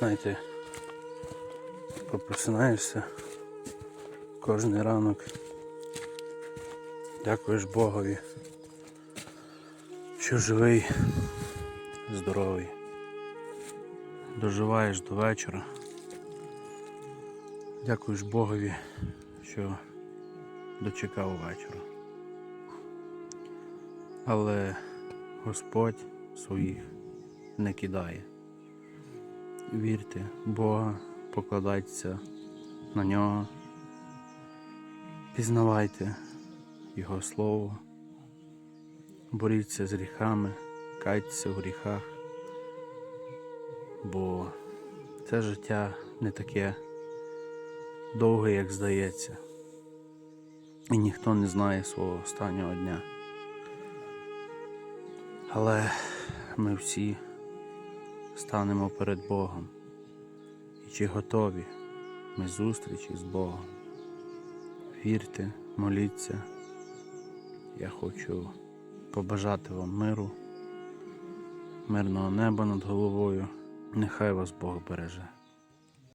Знаєте, попросинаєшся кожен ранок. Дякуєш Богові, що живий, здоровий. Доживаєш до вечора. Дякуєш Богові, що дочекав вечора. Але Господь своїх не кидає. Вірте в Бога, покладайтеся на нього, пізнавайте Його Слово, боріться з гріхами, кайтеся в гріхах, бо це життя не таке довге, як здається, і ніхто не знає свого останнього дня. Але ми всі станемо перед Богом. І чи готові ми зустрічі з Богом? Вірте, моліться. Я хочу побажати вам миру, мирного неба над головою. Нехай вас Бог береже.